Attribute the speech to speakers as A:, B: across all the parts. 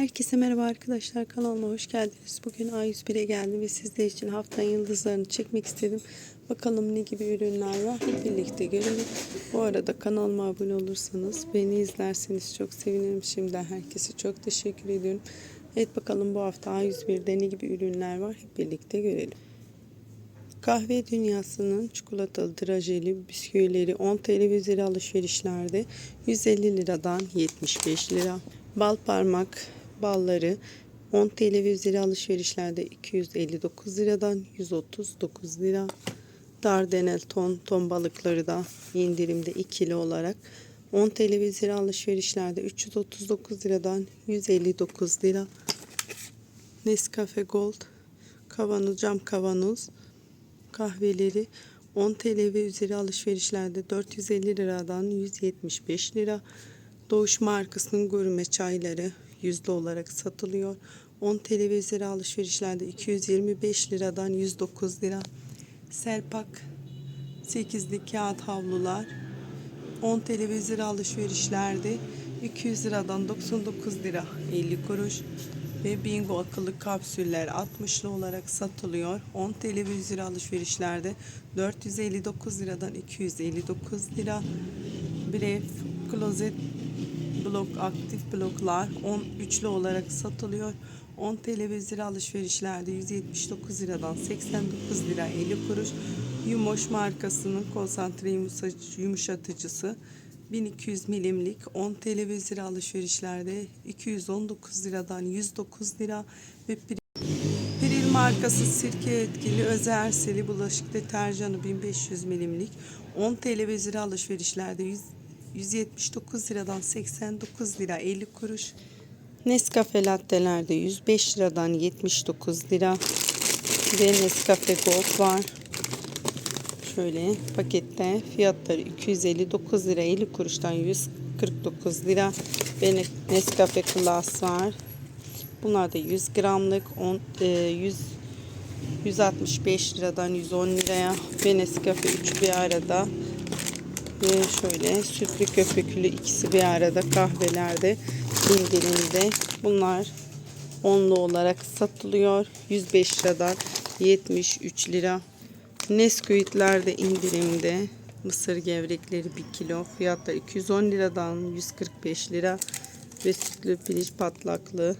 A: Herkese merhaba arkadaşlar kanalıma hoş geldiniz. Bugün A101'e geldim ve sizler için haftanın yıldızlarını çekmek istedim. Bakalım ne gibi ürünler var hep birlikte görelim. Bu arada kanalıma abone olursanız beni izlerseniz çok sevinirim. Şimdiden herkese çok teşekkür ediyorum. Evet bakalım bu hafta A101'de ne gibi ürünler var hep birlikte görelim. Kahve dünyasının çikolatalı drajeli bisküvileri 10 TL üzeri alışverişlerde 150 liradan 75 lira. Bal parmak balları 10 TL ve üzeri alışverişlerde 259 liradan 139 lira. Dardanel ton ton balıkları da indirimde ikili olarak 10 TL ve üzeri alışverişlerde 339 liradan 159 lira. Nescafe Gold kavanoz cam kavanoz kahveleri 10 TL ve üzeri alışverişlerde 450 liradan 175 lira. Doğuş markasının gurme çayları yüzde olarak satılıyor. 10 TL ve üzeri alışverişlerde 225 liradan 109 lira. Selpak 8'li kağıt havlular 10 TL ve üzeri alışverişlerde 200 liradan 99 lira 50 kuruş ve bingo akıllı kapsüller 60'lı olarak satılıyor. 10 TL ve üzeri alışverişlerde 459 liradan 259 lira. Bref klozet blok aktif bloklar 13'lü olarak satılıyor. 10 TL ve üzeri alışverişlerde 179 liradan 89 lira 50 kuruş. Yumoş markasının konsantre yumuşatıcı- yumuşatıcısı 1200 milimlik 10 TL ve üzeri alışverişlerde 219 liradan 109 lira ve Piril markası sirke etkili özel seli bulaşık deterjanı 1500 milimlik 10 TL ve üzeri alışverişlerde 100 179 liradan 89 lira 50 kuruş. Nescafe lattelerde 105 liradan 79 lira ve Nescafe Gold var. Şöyle pakette fiyatları 259 lira 50 kuruştan 149 lira ve Nescafe Class var. Bunlar da 100 gramlık 10, e, 100 165 liradan 110 liraya ve Nescafe 3 bir arada ve şöyle sütlü köpüklü ikisi bir arada kahvelerde indirimde. Bunlar onlu olarak satılıyor. 105 liradan 73 lira. Nesquik'ler de indirimde. Mısır gevrekleri 1 kilo. Fiyatları 210 liradan 145 lira. Ve sütlü piliç patlaklı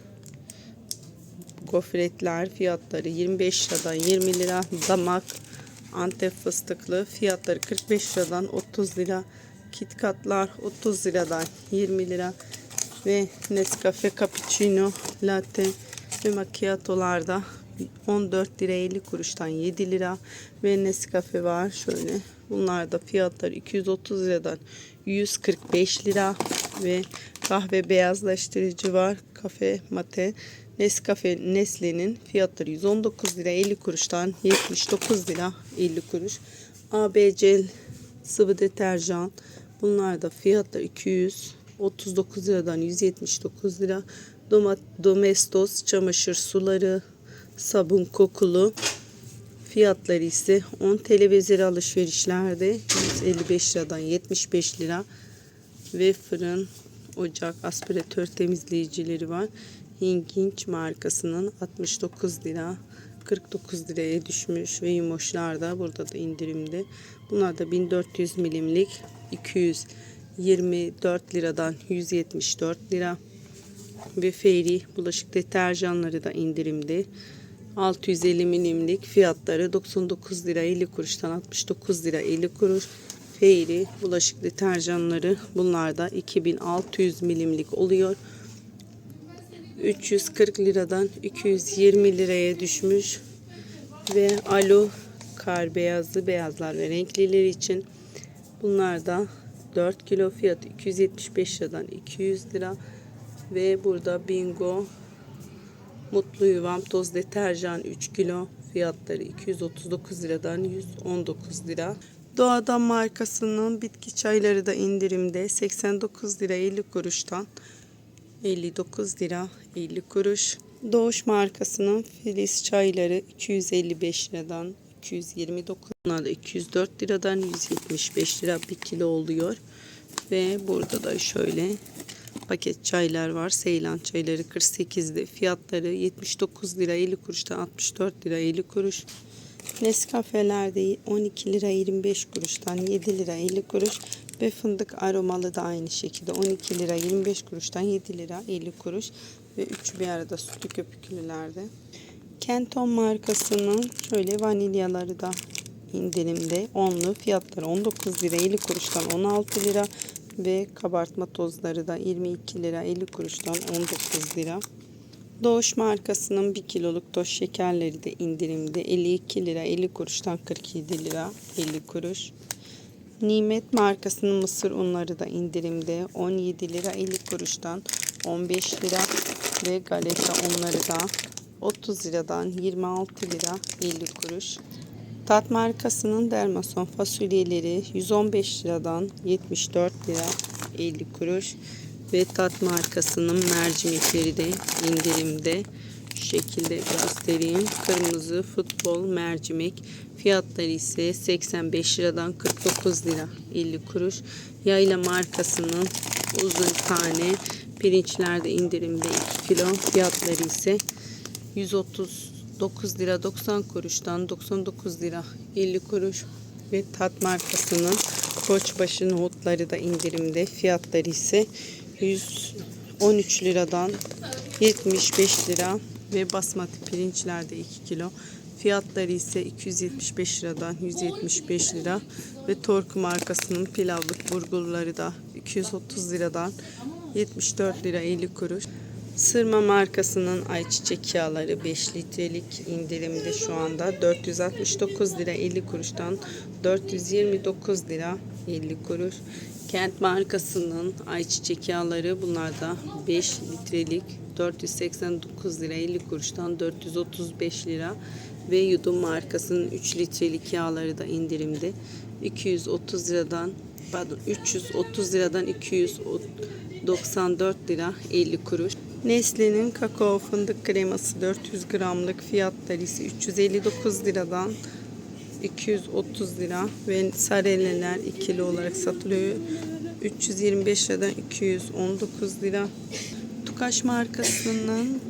A: gofretler fiyatları 25 liradan 20 lira. Damak Antep fıstıklı fiyatları 45 liradan 30 lira. Kitkatlar 30 liradan 20 lira. Ve Nescafe Cappuccino Latte ve Macchiato'lar da 14 lira 50 kuruştan 7 lira. Ve Nescafe var şöyle. Bunlar da fiyatları 230 liradan 145 lira. Ve kahve beyazlaştırıcı var. Kafe mate Nescafe Nesle'nin fiyatları 119 lira 50 kuruştan 79 lira 50 kuruş. ABC sıvı deterjan bunlar da fiyatları 239 liradan 179 lira. Domestos çamaşır suları sabun kokulu fiyatları ise 10 TL ve üzeri alışverişlerde 155 liradan 75 lira ve fırın ocak aspiratör temizleyicileri var. Hinginç markasının 69 lira 49 liraya düşmüş ve yumoşlar da burada da indirimde. Bunlar da 1400 milimlik 224 liradan 174 lira ve Fairy bulaşık deterjanları da indirimde. 650 milimlik fiyatları 99 lira 50 kuruştan 69 lira 50 kuruş. Fairy bulaşık deterjanları bunlar da 2600 milimlik oluyor. 340 liradan 220 liraya düşmüş. Ve alo kar beyazlı beyazlar ve renkliler için bunlar da 4 kilo fiyatı 275 liradan 200 lira. Ve burada bingo mutlu yuvam toz deterjan 3 kilo fiyatları 239 liradan 119 lira. Doğadan markasının bitki çayları da indirimde 89 lira 50 kuruştan 59 lira 50 kuruş. Doğuş markasının Filiz çayları 255 liradan 229 Bunlar da 204 liradan 175 lira bir kilo oluyor. Ve burada da şöyle paket çaylar var. Seylan çayları 48'de. Fiyatları 79 lira 50 kuruştan 64 lira 50 kuruş. Nescafelerde 12 lira 25 kuruştan 7 lira 50 kuruş ve fındık aromalı da aynı şekilde 12 lira 25 kuruştan 7 lira 50 kuruş ve üçü bir arada sütlü köpüklülerde. Kenton markasının şöyle vanilyaları da indirimde. Onlu fiyatları 19 lira 50 kuruştan 16 lira ve kabartma tozları da 22 lira 50 kuruştan 19 lira. Doğuş markasının 1 kiloluk toz şekerleri de indirimde 52 lira 50 kuruştan 47 lira 50 kuruş. Nimet markasının mısır unları da indirimde 17 lira 50 kuruştan 15 lira ve galeta unları da 30 liradan 26 lira 50 kuruş. Tat markasının dermason fasulyeleri 115 liradan 74 lira 50 kuruş ve Tat markasının mercimekleri de indirimde. Şekilde göstereyim. Kırmızı futbol mercimek fiyatları ise 85 liradan 49 lira 50 kuruş. Yayla markasının uzun tane pirinçlerde indirimde 2 kilo fiyatları ise 139 lira 90 kuruştan 99 lira 50 kuruş ve Tat markasının Koçbaşı nohutları da indirimde fiyatları ise 113 liradan 75 lira ve basmati pirinçlerde 2 kilo fiyatları ise 275 liradan 175 lira ve Torku markasının pilavlık burgulları da 230 liradan 74 lira 50 kuruş. Sırma markasının ayçiçek yağları 5 litrelik indirimde şu anda 469 lira 50 kuruştan 429 lira 50 kuruş. Kent markasının ayçiçek yağları bunlar da 5 litrelik 489 lira 50 kuruştan 435 lira ve Yudum markasının 3 litrelik yağları da indirimde 230 liradan pardon 330 liradan 294 lira 50 kuruş. Nestle'nin kakao fındık kreması 400 gramlık fiyatları ise 359 liradan 230 lira ve sareleler ikili olarak satılıyor. 325 liradan 219 lira. Tukaş markasının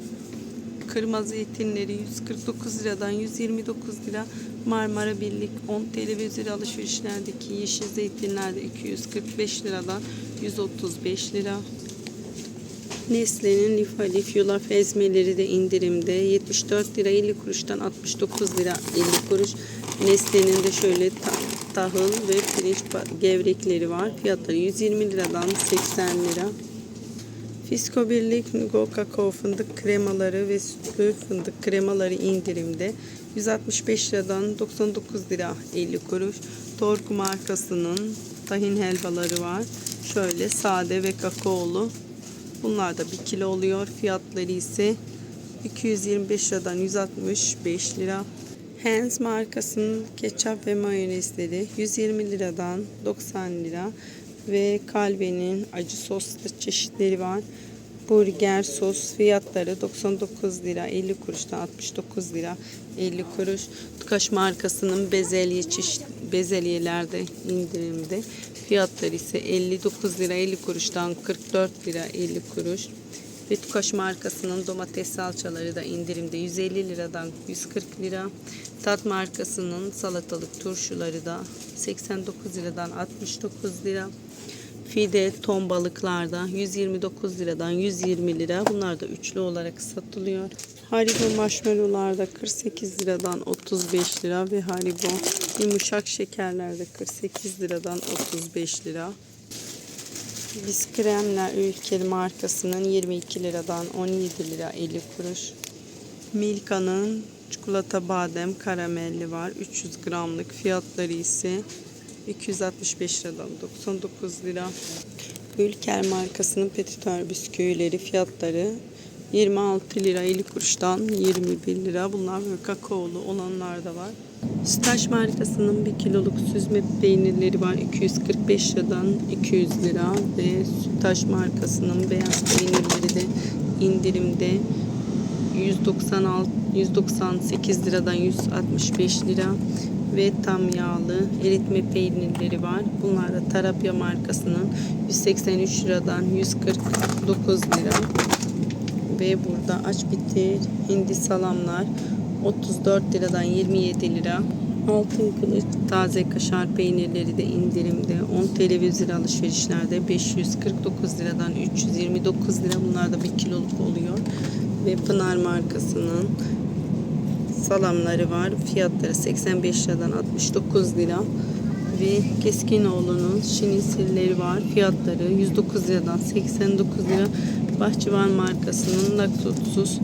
A: kırmızı zeytinleri 149 liradan 129 lira. Marmara Birlik 10 TL ve üzeri alışverişlerdeki yeşil zeytinlerde 245 liradan 135 lira. Nesle'nin lif alif yulaf ezmeleri de indirimde 74 lira 50 kuruştan 69 lira 50 kuruş. Nesle'nin de şöyle ta- tahıl ve pirinç gevrekleri var. Fiyatları 120 liradan 80 lira. Fisko Birlik Nugo kakao fındık kremaları ve sütlü fındık kremaları indirimde. 165 liradan 99 lira 50 kuruş. Torku markasının tahin helvaları var. Şöyle sade ve kakaolu. Bunlar da 1 kilo oluyor. Fiyatları ise 225 liradan 165 lira. Heinz markasının ketçap ve mayonezleri 120 liradan 90 lira ve Calve'nin acı soslu çeşitleri var. Burger sos fiyatları 99 lira 50 kuruştan 69 lira 50 kuruş. Tukaş markasının bezelye çeşit bezelyelerde indirimde. Fiyatları ise 59 lira 50 kuruştan 44 lira 50 kuruş. Ve Tukaş markasının domates salçaları da indirimde 150 liradan 140 lira. Tat markasının salatalık turşuları da 89 liradan 69 lira. Fide ton balıklarda 129 liradan 120 lira. Bunlar da üçlü olarak satılıyor. Haribo marshmallowlarda 48 liradan 35 lira ve Haribo yumuşak şekerlerde 48 liradan 35 lira. Biz kremler ülkeli markasının 22 liradan 17 lira 50 kuruş. Milka'nın çikolata badem karamelli var. 300 gramlık fiyatları ise 265 liradan 99 lira. Ülker markasının petitör bisküvileri fiyatları 26 lira 50 kuruştan 21 lira. Bunlar böyle kakaolu olanlar da var. Staş markasının 1 kiloluk süzme peynirleri var. 245 liradan 200 lira ve Sütaş markasının beyaz peynirleri de indirimde 196 198 liradan 165 lira ve tam yağlı eritme peynirleri var. Bunlar da Tarapya markasının 183 liradan 149 lira. Ve burada aç bitir hindi salamlar 34 liradan 27 lira. Altın kılıç taze kaşar peynirleri de indirimde. 10 TL alışverişlerde 549 liradan 329 lira. Bunlar da bir kiloluk oluyor. Ve Pınar markasının salamları var. Fiyatları 85 liradan 69 lira. Ve Keskinoğlu'nun şinisirleri var. Fiyatları 109 liradan 89 lira. Bahçıvan markasının laktozsuz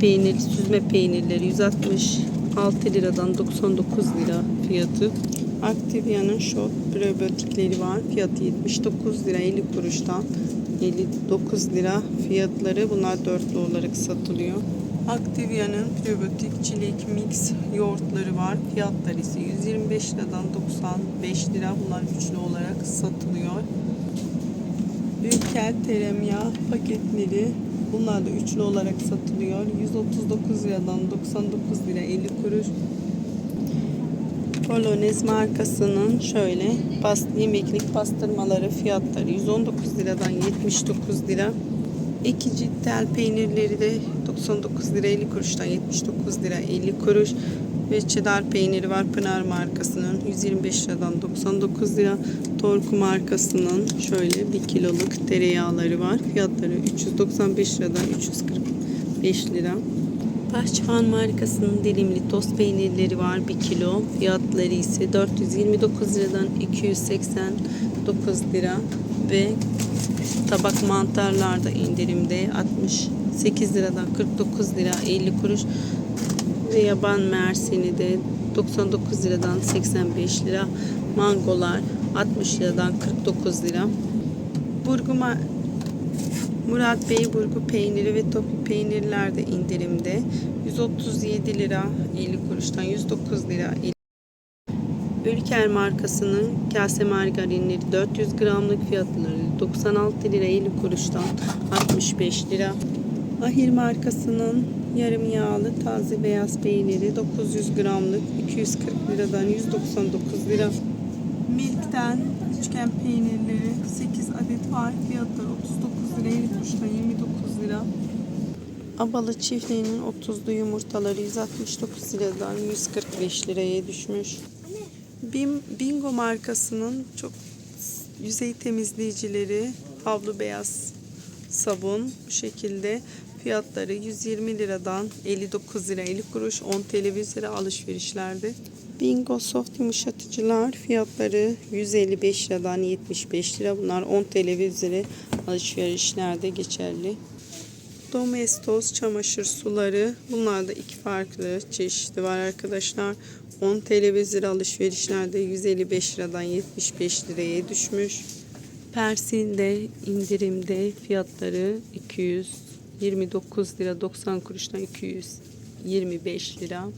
A: peynir, süzme peynirleri 166 liradan 99 lira fiyatı. Activia'nın shot probiyotikleri var. Fiyatı 79 lira 50 kuruştan 59 lira fiyatları. Bunlar dörtlü olarak satılıyor. Activia'nın probiyotik çilek mix yoğurtları var. Fiyatları ise 125 liradan 95 lira. Bunlar üçlü olarak satılıyor. Ülker tereyağı paketleri bunlar da üçlü olarak satılıyor. 139 liradan 99 lira 50 kuruş. Polonez markasının şöyle past yemeklik pastırmaları fiyatları 119 liradan 79 lira. İkinci tel peynirleri de 99 lira 50 kuruştan 79 lira 50 kuruş. Ve cheddar peyniri var Pınar markasının 125 liradan 99 lira. Torku markasının şöyle 1 kiloluk tereyağları var. Fiyatları 395 liradan 345 lira. Bahçıvan markasının dilimli tost peynirleri var 1 kilo. Fiyatları ise 429 liradan 289 lira ve tabak mantarlar da indirimde. 68 liradan 49 lira 50 kuruş. Ve yaban mersini de 99 liradan 85 lira. Mangolar 60 liradan 49 lira. Burgu ma- Murat Bey burgu peyniri ve topi peynirler de indirimde. 137 lira 50 kuruştan 109 lira 50 Ülker markasının kase margarinleri 400 gramlık fiyatları 96 lira 50 kuruştan 65 lira. Ahir markasının yarım yağlı taze beyaz peyniri 900 gramlık 240 liradan 199 lira. Milk'ten üçgen peynirleri 8 adet var. Fiyatları 39 lira 50 kuruştan 29 lira. Abalı çiftliğinin 30'lu yumurtaları 169 liradan 145 liraya düşmüş. Bim, Bingo markasının çok yüzey temizleyicileri havlu beyaz sabun bu şekilde fiyatları 120 liradan 59 lira 50 kuruş 10 TL alışverişlerde. Bingo soft yumuşatıcılar fiyatları 155 liradan 75 lira. Bunlar 10 TL alışverişlerde geçerli. Domestos çamaşır suları. Bunlar da iki farklı çeşidi var arkadaşlar. 10 TL alışverişlerde 155 liradan 75 liraya düşmüş. Persil de indirimde fiyatları 229 lira 90 kuruştan 225 lira.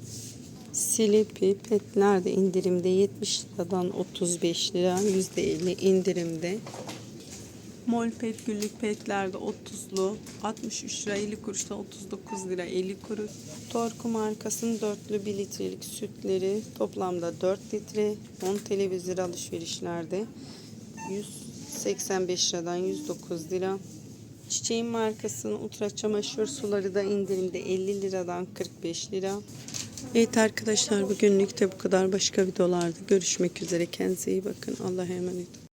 A: Silipi petler de indirimde 70 liradan 35 lira %50 indirimde. Mol pet günlük petlerde 30'lu 63 lira 50 kuruştan 39 lira 50 kuruş. Torku markasının dörtlü 1 litrelik sütleri toplamda 4 litre 10 televizyon alışverişlerde 185 liradan 109 lira. Çiçeğin markasının ultra çamaşır suları da indirimde 50 liradan 45 lira. Evet arkadaşlar bugünlük de bu kadar. Başka videolarda görüşmek üzere. Kendinize iyi bakın. Allah'a emanet.